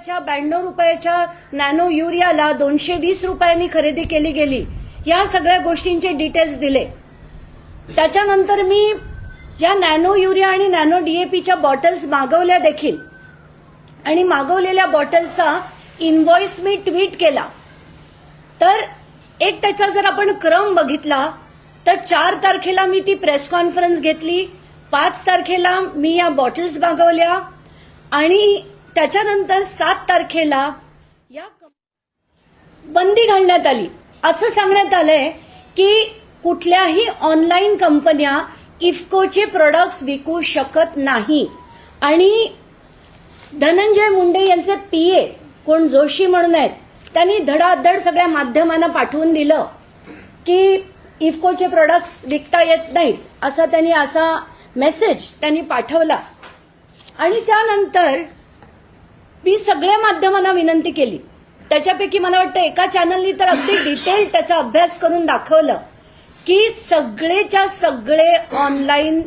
रुपयाच्या ब्याण्णव रुपयाच्या नॅनो युरियाला दोनशे वीस रुपयांनी खरेदी केली गेली. या सगळ्या गोष्टींचे डिटेल्स दिले. त्याच्यानंतर मी या नॅनो युरिया आणि नॅनो डीएपीच्या बॉटल्स मागवल्या देखील. आणि मागवलेल्या बॉटल्सचा इनव्हॉइस मी ट्विट केला. तर एक त्याचा जर आपण क्रम बघितला तर चार तारखेला मी ती प्रेस कॉन्फरन्स घेतली पाच तारखेला मी या बॉटल्स मागवल्या आणि त्याच्यानंतर सात तारखेला या बंदी घालण्यात आली. असं सांगण्यात आलंय की कुठल्याही ऑनलाईन कंपन्या इफकोचे प्रोडक्ट्स विकू शकत नाही. आणि धनंजय मुंडे यांचे पीए कोण जोशी म्हणून आहेत त्यांनी धडाधड सगळ्या माध्यमांना पाठवून दिलं की इफकोचे प्रोडक्ट्स विकता येत नाहीत असा त्यांनी असा मेसेज त्यांनी पाठवला. आणि त्यानंतर मी सगळ्या माध्यमांना विनंती केली. त्याच्यापैकी मला वाटतं एका चॅनलनी तर अगदी डिटेल त्याचा अभ्यास करून दाखवलं की सगळेच्या सगळे ऑनलाईन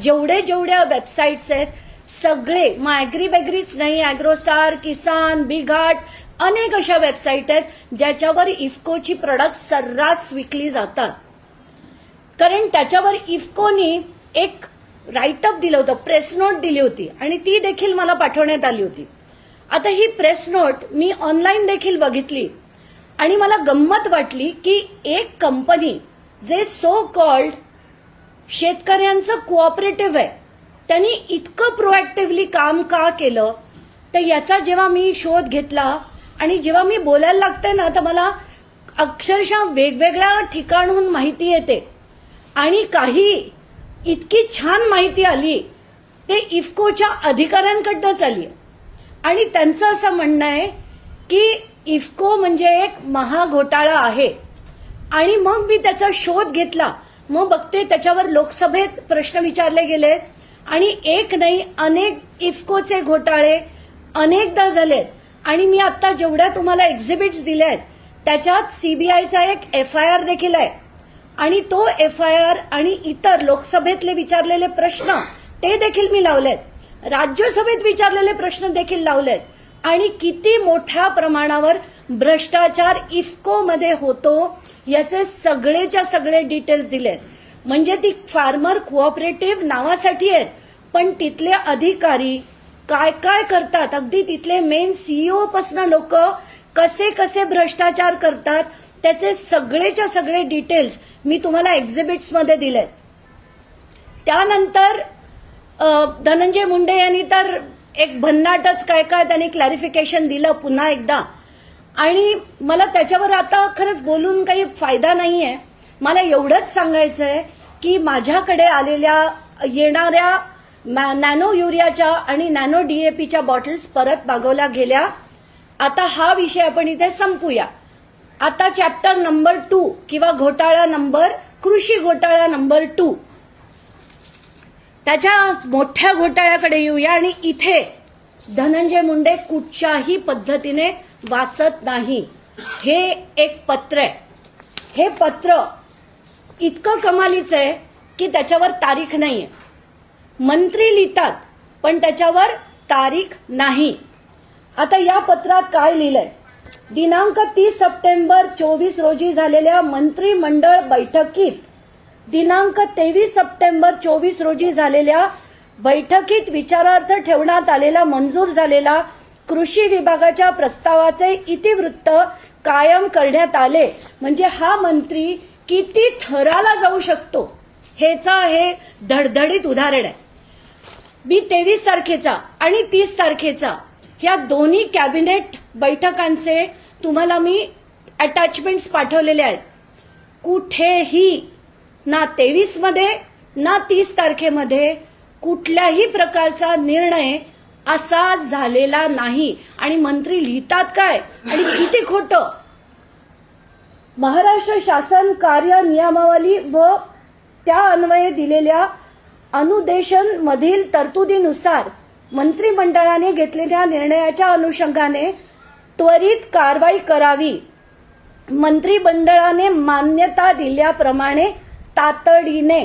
जेवढे जेवढ्या वेबसाईट्स आहेत सगळे मग ॲग्री बॅग्रीच नाही ॲग्रोस्टार किसान बिघाट अनेक अशा वेबसाईट आहेत ज्याच्यावर इफकोची प्रोडक्ट सर्रास विकली जातात. कारण त्याच्यावर इफकोनी एक राईटअप दिलं होतं प्रेस नोट दिली होती आणि ती देखील मला पाठवण्यात आली होती. आता ही प्रेस नोट मी ऑनलाईन देखील बघितली. आणि मला गंमत वाटली की एक कंपनी जे सो कॉल्ड शेतकऱ्यांचं कोऑपरेटिव्ह आहे त्यांनी इतकं प्रोएक्टिव्हली काम का केलं? तर याचा जेव्हा मी शोध घेतला आणि जेव्हा मी बोलायला लागते ना तर मला अक्षरशः वेगवेगळ्या ठिकाणहून माहिती येते. आणि काही इतकी छान माहिती आली ते इफकोच्या अधिकाऱ्यांकडनंच आली आणि त्यांचं असं म्हणणं आहे की इफको म्हणजे एक महाघोटाळा आहे. आणि मग मी त्याचा शोध घेतला. मग बघते त्याच्यावर लोकसभेत प्रश्न विचारले गेले. आणि एक नाही अनेक इफकोचे घोटाळे अनेकदा झालेत. आणि मी आता जेवढ्या तुम्हाला एक्झिबिट्स दिल्या आहेत त्याच्यात सीबीआयचा एक एफ आय आर देखील आहे. आणि तो एफ आय आर आणि इतर लोकसभेतले विचारलेले प्रश्न ते देखील मी लावलेत. राज्यसभेत विचारलेले प्रश्न देखील लावलेत. आणि किती मोठ्या प्रमाणावर भ्रष्टाचार इफकोमध्ये होतो याचे सगळेच्या सगळे डिटेल्स दिलेत. म्हणजे ती फार्मर कोऑपरेटिव्ह नावासाठी आहेत. पण तिथले अधिकारी काय काय करतात? अगदी तिथले मेन सीईओ पासून लोक कसे कसे भ्रष्टाचार करतात? त्याचे सगळेच्या सगळे डिटेल्स मी तुम्हाला एक्झिबिट्समध्ये दिलेत. त्यानंतर धनंजय मुंडे यांनी तर एक भन्नाटच काय काय त्यांनी क्लॅरिफिकेशन दिलं पुन्हा एकदा. आणि मला त्याच्यावर आता खरंच बोलून काही फायदा नाही आहे मला एवढंच सांगायचं आहे की माझ्याकडे आलेल्या येणाऱ्या मॅ- नॅनो युरियाच्या आणि नॅनो डीएपीच्या बॉटल्स परत मागवल्या गेल्या. आता हा विषय आपण इथे संपूया. आता चॅप्टर नंबर टू किंवा घोटाळा नंबर कृषी घोटाळा नंबर टू त्याच्या मोठ्या घोटाळ्याकडे येऊया आणि इथे धनंजय मुंडे कुठच्याही पद्धतीने वाचत नाही. हे एक पत्र आहे. हे पत्र इतकं कमालीचं आहे की त्याच्यावर तारीख नाही आहे मंत्री लिहितात पण त्याच्यावर तारीख नाही. आता या पत्रात काय लिहिलंय? दिनांक तीस सप्टेंबर चोवीस रोजी झालेल्या मंत्रिमंडळ बैठकीत दिनांक तेवीस सप्टेंबर चोवीस रोजी झालेल्या बैठकीत विचारार्थ ठेवण्यात आलेला मंजूर झालेला कृषी विभागाच्या प्रस्तावाचे इतिवृत्त कायम करण्यात आले. म्हणजे हा मंत्री किती थराला जाऊ शकतो? हेचा हे धडधडीत उदाहरण आहे. मी तेवीस तारखेचा आणि तीस तारखेचा या दोन्ही कॅबिनेट बैठकांचे तुम्हाला मी अटॅचमेंट्स पाठवलेले आहेत. कुठेही ना तेवीसमध्ये ना तीस तारखेमध्ये कुठल्याही प्रकारचा निर्णय असा झालेला नाही. आणि मंत्री लिहितात काय? आणि किती खोटं? महाराष्ट्र शासन कार्य नियमावली व त्या अन्वये दिलेल्या अनुदेशन मधील तरतुदीनुसार मंत्रिमंडळाने घेतलेल्या निर्णयाच्या अनुषंगाने त्वरित कारवाई करावी. मंत्रिमंडळाने मान्यता दिल्याप्रमाणे तातडीने.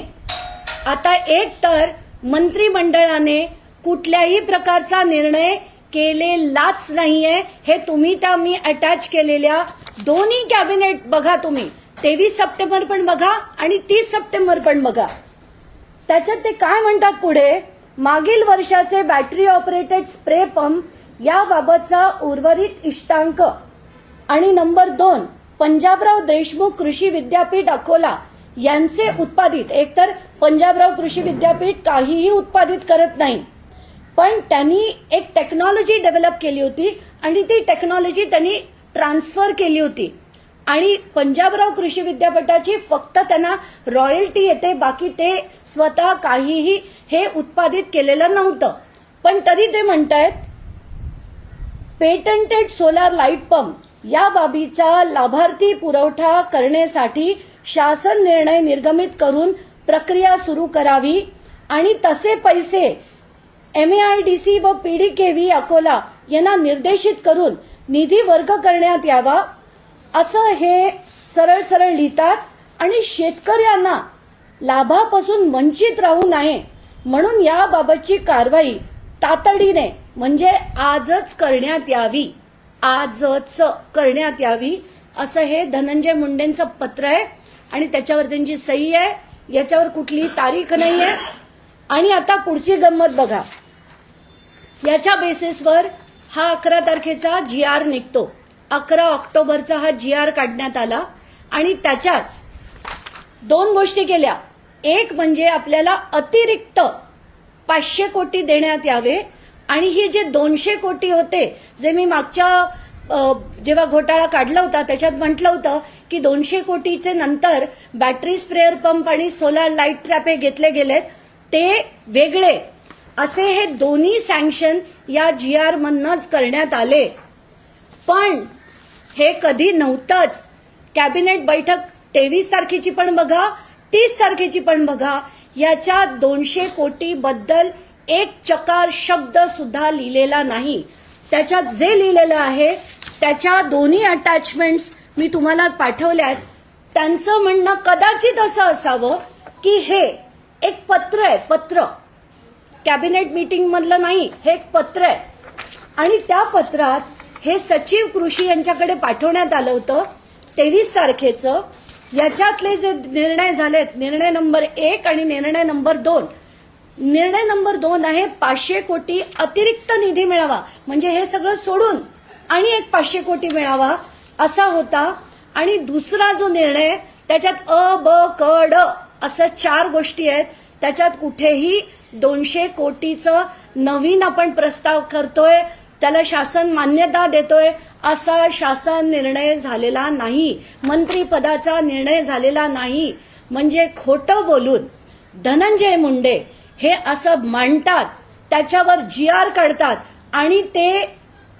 आता एक तर मंत्रिमंडळाने कुठल्याही प्रकारचा निर्णय केलेलाच नाहीये. हे तुम्ही त्या मी अटॅच केलेल्या दोन्ही कॅबिनेट बघा तुम्ही. तेवीस सप्टेंबर पण बघा आणि तीस सप्टेंबर पण बघा. त्याच्यात ते काय म्हणतात पुढे? मागील वर्षाचे बॅटरी ऑपरेटेड स्प्रे पंप याबाबतचा उर्वरित इष्टांक. आणि नंबर दोन पंजाबराव देशमुख कृषी विद्यापीठ अकोला. यांचे उत्पादित एकतर पंजाबराव कृषी विद्यापीठ काहीही उत्पादित करत नाही पण त्यांनी एक टेक्नॉलॉजी डेव्हलप केली होती आणि ती टेक्नॉलॉजी त्यांनी ट्रान्सफर केली होती. आणि पंजाबराव कृषी विद्यापीठाची फक्त त्यांना रॉयल्टी येते बाकी ते स्वतः काहीही हे उत्पादित केलेलं नव्हतं. पण तरी ते म्हणतायत पेटंटेड सोलार लाइट पंप या बाबीचा लाभार्थी पुरवठा करण्यासाठी शासन निर्णय निर्गमित करून प्रक्रिया सुरू करावी आणि तसे पैसे एमएआयडीसी व पीडीकेव्ही अकोला यांना निर्देशित करून निधी वर्ग करण्यात यावा असं हे सरळ सरळ लिहितात आणि शेतकऱ्यांना लाभापासून वंचित राहू नये म्हणून याबाबतची कारवाई तातडीने म्हणजे आजच करण्यात यावी आजच करण्यात यावी असं हे धनंजय मुंडेंचं पत्र आहे. आणि त्याच्यावर त्यांची सही आहे. याच्यावर कुठली तारीख नाही आहे आणि आता पुढची गंमत बघा. याच्या बेसिसवर हा अकरा तारखेचा जी आर निघतो. अकरा ऑक्टोबरचा हा जी आर काढण्यात आला. आणि त्याच्यात दोन गोष्टी केल्या. एक म्हणजे आपल्याला अतिरिक्त पाचशे कोटी देण्यात यावे. आणि हे जे दोनशे कोटी होते जे मी मागच्या जेव्हा घोटाळा काढला होता त्याच्यात म्हटलं होतं की दोनशे कोटीचे नंतर बॅटरी स्प्रेअर पंप आणि सोलार लाइट ट्रॅप हे घेतले गेलेत. ते वेगळे. असे हे दोन्ही सँक्शन या जी आर मधनच करण्यात आले. पण हे कधी नव्हतंच. कॅबिनेट बैठक तेवीस तारखेची पण बघा तीस तारखेची पण बघा. याच्या दोनशे कोटी बद्दल एक चकार शब्द सुद्धा लिहिलेला नाही. त्याच्यात जे लिहिलेलं आहे त्याच्या दोन्ही अटॅचमेंट्स मी तुम्हाला पाठवल्यात. त्यांचं म्हणणं कदाचित असं असावं की हे एक पत्र आहे पत्र. कॅबिनेट मीटिंग मधलं नाही हे एक पत्र आहे. आणि त्या पत्रात हे सचिव कृषी यांच्याकडे पाठवण्यात आलं होतं तेवीस तारखेचं. याच्यातले जे निर्णय झालेत निर्णय नंबर एक आणि निर्णय नंबर दोन निर्णय नंबर दोन आहे पाचशे कोटी अतिरिक्त निधी मिळावा. म्हणजे हे सगळं सोडून आणि एक पाचशे कोटी मिळावा असा होता. आणि दुसरा जो निर्णय त्याच्यात अ ब क ड असं चार गोष्टी आहेत. त्याच्यात कुठेही दोनशे कोटीचं नवीन आपण प्रस्ताव करतोय त्याला शासन मान्यता देतोय असा शासन निर्णय झालेला नाही. मंत्रिपदाचा निर्णय झालेला नाही. म्हणजे खोटं बोलून धनंजय मुंडे हे असं मांडतात त्याच्यावर जी आर काढतात आणि ते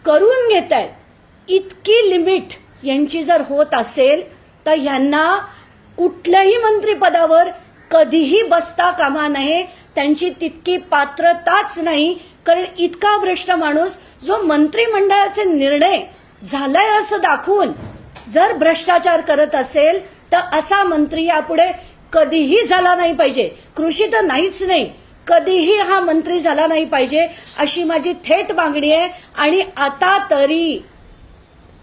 करून घेत आहेत इतकी लिमिट यांची जर होत असेल तर ह्यांना कुठल्याही मंत्रिपदावर कधीही बसता कामा नये त्यांची तितकी पात्रताच नाही कारण इतका भ्रष्ट माणूस जो मंत्रिमंडळाचे निर्णय झालाय असं दाखवून जर भ्रष्टाचार करत असेल तर असा मंत्री यापुढे कधीही झाला नाही पाहिजे. कृषी तर नाहीच नाही कधीही हा मंत्री झाला नाही पाहिजे अशी माझी थेट मागणी आहे. आणि आता तरी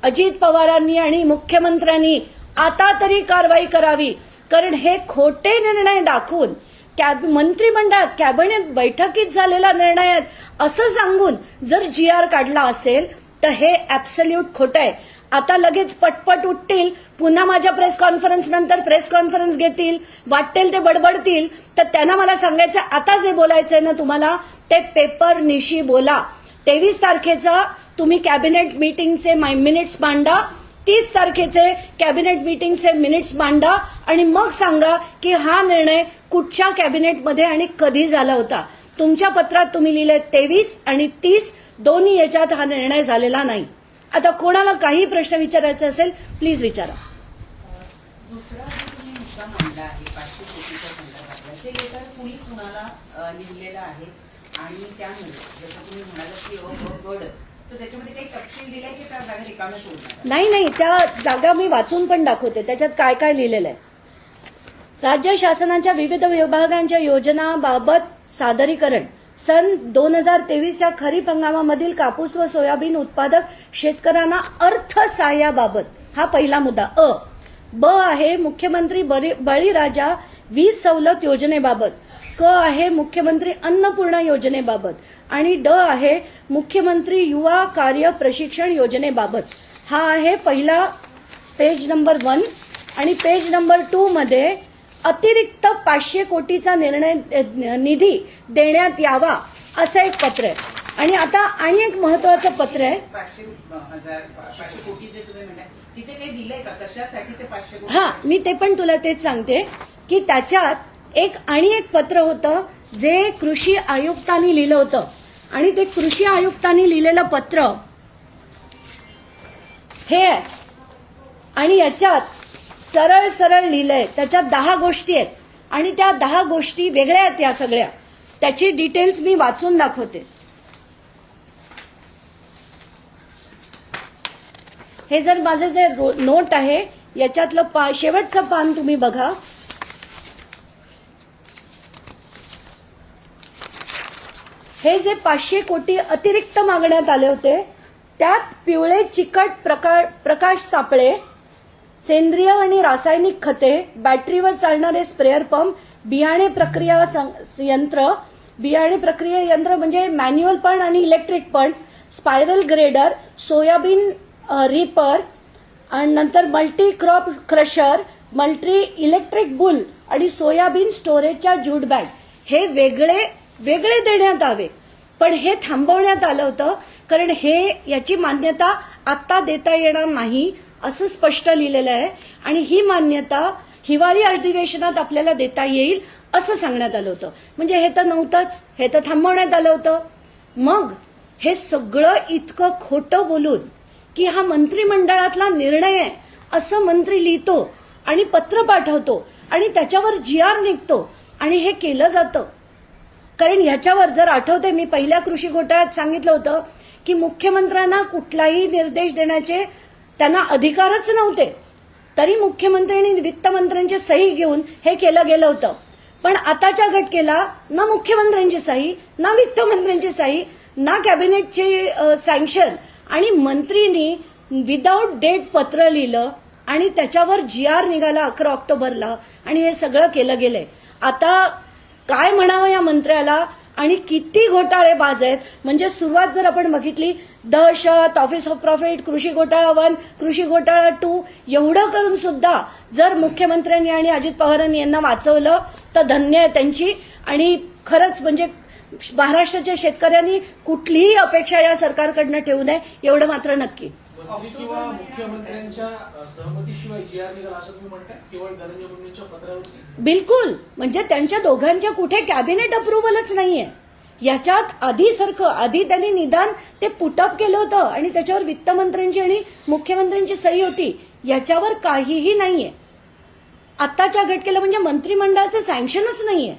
अजित पवारांनी आणि मुख्यमंत्र्यांनी आता तरी कारवाई करावी. कारण हे खोटे निर्णय दाखवून कॅब मंत्रिमंडळात कॅबिनेट बैठकीत झालेला निर्णय असं सांगून जर जी आर काढला असेल तर हे ऍब्सल्यूट खोटं आहे. आता लगेच पटपट उठतील पुन्हा माझ्या प्रेस कॉन्फरन्स नंतर प्रेस कॉन्फरन्स घेतील वाटेल ते बडबडतील. तर त्यांना मला सांगायचं आता जे बोलायचंय ना तुम्हाला ते पेपर निशी बोला. तेवीस तारखेचा तुम्ही कॅबिनेट मीटिंगचे मिनिट्स मांडा तीस तारखेचे कॅबिनेट मीटिंगचे मिनिट्स मांडा आणि मग सांगा की हा निर्णय कुठच्या कॅबिनेटमध्ये आणि कधी झाला होता. तुमच्या पत्रात तुम्ही लिहिले तेवीस आणि तीस दोन्ही याच्यात हा निर्णय झालेला नाही. आता कोणाला काही प्रश्न विचारायचे असेल प्लीज विचारा. आणि नाही नाही त्या जागा मी वाचून पण दाखवते. त्याच्यात काय काय लिहिलेलं आहे? राज्य शासनाच्या विविध विभागांच्या योजनाबाबत सादरीकरण. सन दोन हजार तेवीसच्या खरीप हंगामामधील कापूस व सोयाबीन उत्पादक शेतकऱ्यांना अर्थसहाय्याबाबत हा पहिला मुद्दा. अ. ब आहे मुख्यमंत्री बरी- बळीराजा वीज सवलत योजनेबाबत. क आहे मुख्यमंत्री अन्नपूर्णा योजनेबाबत. आणि ड आहे मुख्यमंत्री युवा कार्य प्रशिक्षण योजनेबाबत. हा आहे पहिला पेज नंबर वन. आणि पेज नंबर टू मध्ये अतिरिक्त पाचशे कोटीचा निर्णय निधी देण्यात यावा असं एक पत्र आहे. आणि आता आणि एक महत्वाचं पत्र आहे. हा मी ते पण तुला तेच सांगते की त्याच्यात एक आणि एक पत्र होतं जे कृषी आयुक्तांनी लिहिलं होतं. आणि ते कृषी आयुक्तांनी लिहिलेलं पत्र हे आहे. आणि याच्यात सरळ सरळ लिहिलंय. त्याच्यात दहा गोष्टी आहेत. आणि त्या दहा गोष्टी वेगळ्या आहेत या सगळ्या. त्याची डिटेल्स मी वाचून दाखवते. हे जर माझं जे नोट आहे याच्यातलं पा शेवटचं पान तुम्ही बघा. हे जे पाचशे कोटी अतिरिक्त मागण्यात आले होते त्यात पिवळे चिकट प्रका प्रकाश सापळे सेंद्रिय आणि रासायनिक खते बॅटरीवर चालणारे स्प्रेअर पंप बियाणे प्रक्रिया सं- यंत्र बियाणे प्रक्रिया यंत्र म्हणजे मॅन्युअल पण आणि इलेक्ट्रिक पण स्पायरल ग्रेडर सोयाबीन रिपर आणि नंतर multi crop crusher multi electric bull आणि सोयाबीन स्टोरेजच्या ज्यूट बॅग. हे वेगळे वेगळे देण्यात आवे. पण हे थांबवण्यात आलं होतं कारण हे याची मान्यता आत्ता देता येणार नाही. असं स्पष्ट लिहिलेलं आहे. आणि ही मान्यता हिवाळी अधिवेशनात आपल्याला देता येईल असं सांगण्यात आलं होतं. म्हणजे हे तर नव्हतंच. हे तर थांबवण्यात आलं होतं. मग हे सगळं इतकं खोटं बोलून की हा मंत्रिमंडळातला निर्णय आहे असं मंत्री लिहितो आणि पत्र पाठवतो आणि त्याच्यावर जी आर निघतो आणि हे केलं जातं. कारण ह्याच्यावर जर आठवते मी पहिल्या कृषी घोटाळ्यात सांगितलं होतं की मुख्यमंत्र्यांना कुठलाही निर्देश देण्याचे त्यांना अधिकारच नव्हते. तरी मुख्यमंत्री आणि वित्तमंत्र्यांची सही घेऊन हे केलं गेलं होतं. पण आताच्या घटकेला ना मुख्यमंत्र्यांची सही ना वित्तमंत्र्यांची सही ना कॅबिनेटचे सँक्शन आणि मंत्रीनी विदाऊट डेट पत्र लिहिलं आणि त्याच्यावर जी आर निघाला अकरा ऑक्टोबरला आणि हे सगळं केलं गेलंय. आता काय म्हणावं या मंत्र्याला? आणि किती घोटाळे बाज आहेत म्हणजे सुरुवात जर आपण बघितली दहशत ऑफिस ऑफ प्रॉफिट कृषी घोटाळा वन कृषी घोटाळा टू एवढं करून सुद्धा जर मुख्यमंत्र्यांनी आणि अजित पवारांनी यांना वाचवलं तर धन्य आहे त्यांची. आणि खरंच म्हणजे महाराष्ट्राच्या शेतकऱ्यांनी कुठलीही अपेक्षा या सरकारकडनं ठेवू नये एवढं मात्र नक्की. मंत्री किंवा मुख्यमंत्र्यांच्या सहमतीशिवाय जी आर निघाला असं तुम्ही म्हणताय? केवळ धनंजय मुंडेंच्या पत्रावरती? बिलकुल. म्हणजे त्यांच्या दोघांच्या कुठे कॅबिनेट अप्रुव्हलच नाहीये. याच्यात आधी सारखं आधी त्यांनी निदान ते पुटअप केलं होतं आणि त्याच्यावर वित्तमंत्र्यांची आणि मुख्यमंत्र्यांची सही होती. याच्यावर काहीही नाहीये. आत्ताच्या घटकेला म्हणजे मंत्रिमंडळाचं सँक्शनच नाहीये.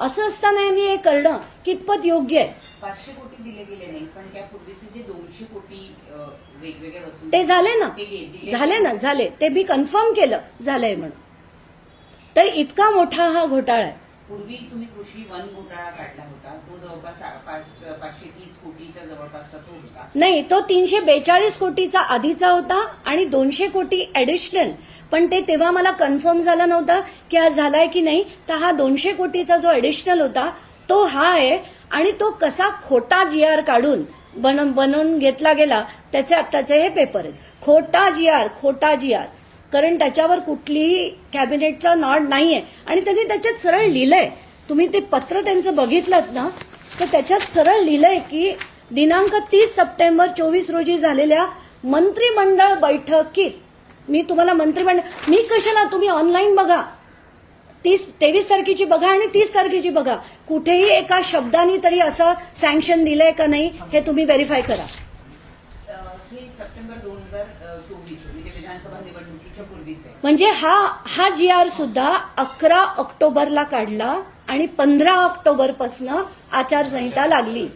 असं असताना यांनी हे करणं कितपत योग्य आहे? पाचशे कोटी दिले गेले नाही पण त्यापूर्वीचे जे दोनशे कोटी वेगवेगळ्या वस्तू ते झाले ना. झाले ना झाले. ते मी कन्फर्म केलं. झालंय म्हणून. तर इतका मोठा हा घोटाळा आहे. पूर्वी तुम्ही कृषी वन घोटाळा काढला होता. तो जवळपास पाचशे तीस कोटीच्या जवळपासचा तो होता. नाही तो तीनशे बेचाळीस कोटीचा आधीचा होता आणि दोनशे कोटी ऍडिशनल पण ते तेव्हा मला कन्फर्म झालं नव्हतं की हा झालाय की नाही. तर हा दोनशे कोटीचा जो ऍडिशनल होता तो हा आहे. आणि तो कसा खोटा जी आर काढून बन बनवून घेतला गेला त्याचे आत्ताचे हे पेपर आहेत. खोटा जी आर खोटा जी आर कारण त्याच्यावर कुठलीही कॅबिनेटचा नॉड नाहीये. आणि त्यांनी त्याच्यात सरळ लिहिलंय. तुम्ही ते पत्र त्यांचं बघितलं ना तर त्याच्यात सरळ लिहिलंय की दिनांक तीस सप्टेंबर चोवीस रोजी झालेल्या मंत्रिमंडळ बैठकीत मी तुम्हाला मंत्रिमंडळ मी कशाला तुम्ही ऑनलाईन बघा. तीस तेवीस तारखेची बघा आणि तीस तारखेची बघा. कुठेही एका शब्दाने तरी असं सँक्शन दिलंय का नाही हे तुम्ही व्हेरीफाय करा. म्हणजे म्हणजे हा हा जी आर सुद्धा अकरा ऑक्टोबरला काढला आणि पंधरा ऑक्टोबर पासनं आचारसंहिता लागली.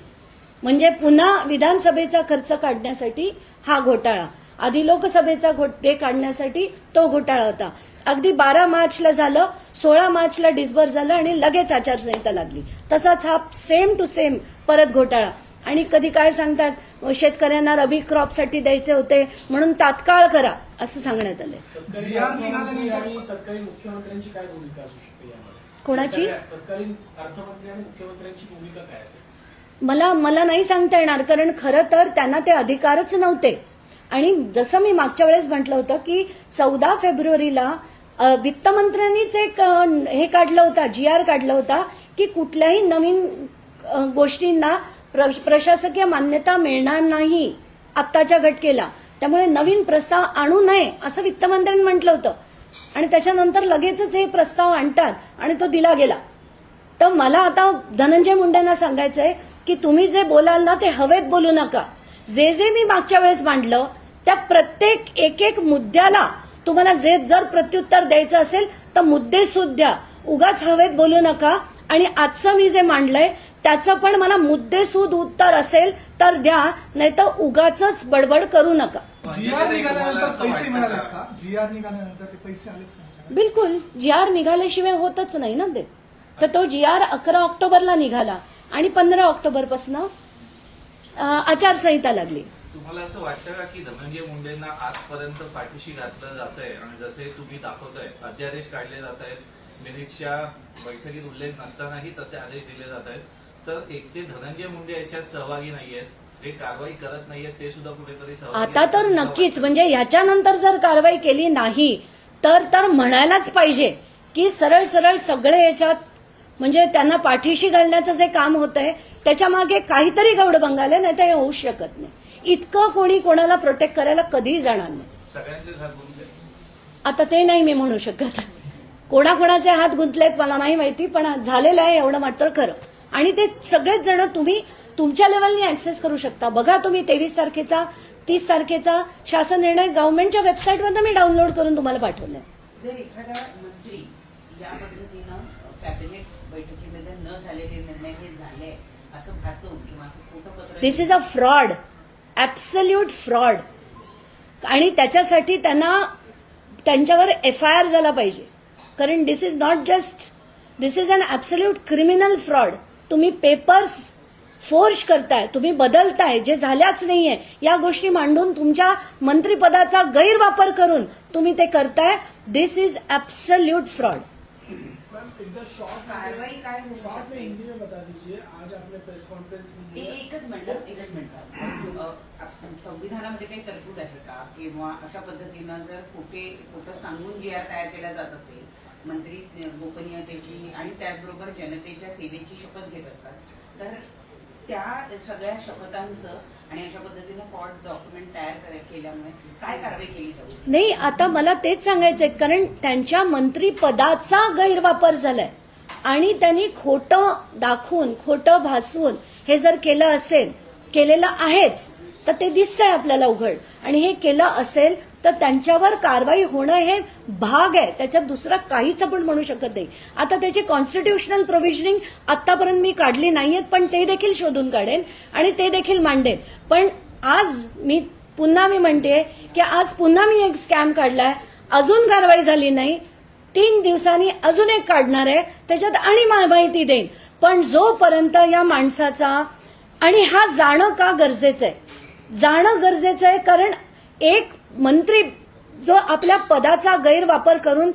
म्हणजे पुन्हा विधानसभेचा खर्च काढण्यासाठी हा घोटाळा. आधी लोकसभेचा घोटे काढण्यासाठी तो घोटाळा होता. अगदी बारा मार्चला झालं सोळा मार्चला डिस्बर झालं आणि लगेच आचारसंहिता लागली. तसाच हा सेम टू सेम परत घोटाळा. आणि कधी काय सांगतात शेतकऱ्यांना रबी क्रॉपसाठी द्यायचे होते म्हणून तात्काळ करा असं सांगण्यात आलंय. तत्कालीन अर्थमंत्री आणि तत्कालीन मुख्यमंत्र्यांची काय भूमिका असू शकते यामध्ये? कोणाची? सगळ्या तत्कालीन अर्थमंत्री आणि मुख्यमंत्र्यांची भूमिका काय असेल? मला मला नाही सांगता येणार कारण खरं तर त्यांना ते अधिकारच नव्हते. आणि जसं मी मागच्या वेळेस म्हटलं होतं की चौदा फेब्रुवारीला वित्तमंत्र्यांनीच एक हे काढलं होता जी आर काढला होता की कुठल्याही नवीन गोष्टींना प्रशासकीय मान्यता मिळणार नाही आत्ताच्या घटकेला. त्यामुळे नवीन प्रस्ताव आणू नये असं वित्तमंत्र्यांनी म्हटलं होतं. आणि त्याच्यानंतर लगेचच हे प्रस्ताव आणतात आणि तो दिला गेला. तर मला आता धनंजय मुंडेंना सांगायचंय की तुम्ही जे बोलाल ना ते हवेत बोलू नका. जे जे मी मागच्या वेळेस मांडलं त्या प्रत्येक एक एक मुद्द्याला तुम्हाला जे जर प्रत्युत्तर द्यायचं असेल तर मुद्दे सुद्धा द्या. उगाच हवेत बोलू नका. आणि आजचं मी जे मांडलंय त्याचं पण मला मुद्देसूद उत्तर असेल तर द्या. नाही तर उगाच बडबड करू नका? बिलकुल. जी आर निघाल्याशिवाय होतच नाही ना ते. तर तो जी आर अकरा ऑक्टोबरला निघाला. आणि पंधरा ऑक्टोबरपासून आचारसंहिता लागली. तुम्हाला असं वाटतं का की धनंजय मुंडेंना आजपर्यंत पाठीशी घातलं जात आहे आणि जसे तुम्ही दाखवताय अध्यादेश काढले जात आहेत मिनिट्सच्या बैठकीत उल्लेख नसतानाही तसे आदेश दिले जात आहेत तर एक ते धनंजय मुंडे याच्यात सहभागी नाहीयेत जे कारवाई करत नाहीयेत ते सुद्धा कुठेतरी सहभागी आता तर नक्कीच? म्हणजे ह्याच्यानंतर जर कारवाई केली नाही तर तर म्हणायलाच पाहिजे की सरळ सरळ सगळे याच्यात म्हणजे त्यांना पाठीशी घालण्याचं जे काम होत आहे त्याच्यामागे काहीतरी गौड बंगाल आहे नाही तर हे होऊ शकत नाही. इतकं कोणी कोणाला प्रोटेक्ट करायला कधीही जाणार नाही. आता ते नाही मी म्हणू शकत. कोणाकोणाचे हात गुंतलेत मला नाही माहिती पण झालेलं आहे एवढं मात्र खरं. आणि ते सगळेच जण तुम्ही तुमच्या लेवलनी ऍक्सेस करू शकता. बघा तुम्ही तेवीस तारखेचा तीस तारखेचा शासन निर्णय गव्हर्नमेंटच्या वेबसाईटवर मी डाउनलोड करून तुम्हाला पाठवलंय. जर एखादा मंत्री या पद्धतीनं कॅबिनेट बैठकीमध्ये न झालेले निर्णय हे झाले असं भासवून किंवा असं खोटं पत्र this is a fraud absolute fraud आणि त्याच्यासाठी त्यांना त्यांच्यावर एफ आय आर झाला पाहिजे. कारण this is not just this is an absolute criminal fraud तुम्ही पेपर्स फोर्ज करताय तुम्ही बदलताय जे झाल्याच नाहीये या गोष्टी मांडून तुमच्या मंत्रिपदाचा गैरवापर करून तुम्ही ते करताय. दिस इज ॲब्सल्यूट फ्रॉड एकदम शॉर्ट कारवाई काय होऊ शॉर्ट में? हिंदी में बता दीजिए. आज आपने प्रेस कॉन्फ्रेंस में एकच मिनिट एकच मिनिट. अ, आप- संविधानामध्ये काही तरतूद आहे का? किंवा अशा पद्धतीनं जर कुठे कुठं सांगून जी आर तयार केला जात असेल मंत्री गोपनीयतेची आणि त्याचबरोबर जनतेच्या सेवेची शपथ घेत असतात तर त्या सगळ्या शपथांचं आणि अशा पद्धतीनं फॉर्ड डॉक्युमेंट तयार केल्यामुळे काय कारवाई केली जाऊ नाही आता मला तेच सांगायचंय कारण त्यांच्या मंत्रीपदाचा गैरवापर झालाय. आणि त्यांनी खोटं दाखवून खोटं भासवून हे जर केलं असेल केलेलं आहेच तर ते दिसतंय आपल्याला उघड. आणि हे केलं असेल तर त्यांच्यावर कारवाई होणं हे भाग आहे. त्याच्यात दुसरा काहीच आपण म्हणू शकत नाही. आता त्याची कॉन्स्टिट्युशनल प्रोव्हिजनिंग आतापर्यंत मी काढली नाहीयेत पण ते देखील शोधून काढेन आणि ते देखील मांडेन. पण आज मी पुन्हा मी म्हणते की आज पुन्हा मी एक स्कॅम काढलाय. अजून कारवाई झाली नाही. तीन दिवसांनी अजून एक काढणार आहे. त्याच्यात आणि माहिती देईन. पण जोपर्यंत या माणसाचा आणि हा जाणं का गरजेचं आहे? जाणं गरजेचं आहे कारण एक मंत्री जो आपल्या पदाचा गैरवापर करून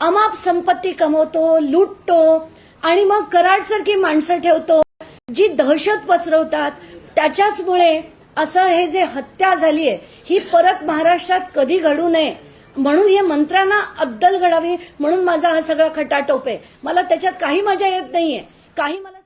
अमाप संपत्ती कमवतो लुटतो आणि मग कराडसारखी माणसं ठेवतो जी दहशत पसरवतात त्याच्याचमुळे असं हे जे हत्या झाली आहे ही परत महाराष्ट्रात कधी घडू नये म्हणून हे मंत्र्यांना अद्दल घडावी म्हणून माझा हा सगळा खटाटोप आहे. मला त्याच्यात काही मजा येत नाहीये. काही मला